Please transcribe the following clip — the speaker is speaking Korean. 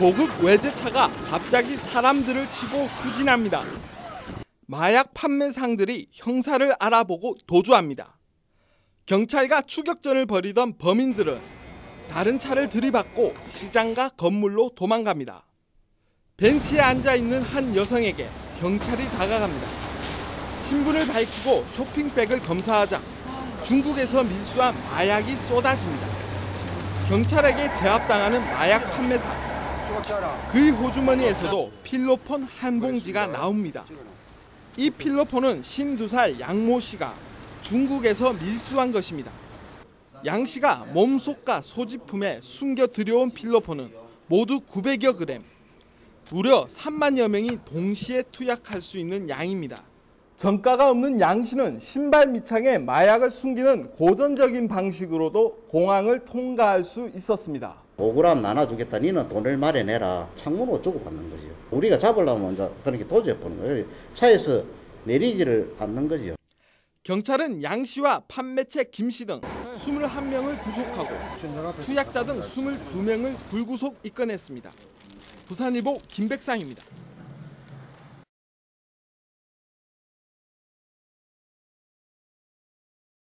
고급 외제차가 갑자기 사람들을 치고 후진합니다. 마약 판매상들이 형사를 알아보고 도주합니다. 경찰과 추격전을 벌이던 범인들은 다른 차를 들이받고 시장과 건물로 도망갑니다. 벤치에 앉아 있는 한 여성에게 경찰이 다가갑니다. 신분을 밝히고 쇼핑백을 검사하자 중국에서 밀수한 마약이 쏟아집니다. 경찰에게 제압당하는 마약 판매사. 그의 호주머니에서도 필로폰 한 봉지가 나옵니다. 이 필로폰은 52살 양모 씨가 중국에서 밀수한 것입니다. 양 씨가 몸속과 소지품에 숨겨 들여온 필로폰은 모두 900여 그램, 무려 3만여 명이 동시에 투약할 수 있는 양입니다. 정가가 없는 양 씨는 신발 밑창에 마약을 숨기는 고전적인 방식으로도 공항을 통과할 수 있었습니다. 5g 나눠주겠다. 니는 돈을 마련해라. 창문으로 주고받는 거지요. 우리가 잡으려면 먼저 그렇게 도저해보는 거예요. 차에서 내리지를 않는 거지요. 경찰은 양 씨와 판매체 김 씨 등 21명을 구속하고 투약자 등 22명을 불구속 입건했습니다. 부산일보 김백상입니다.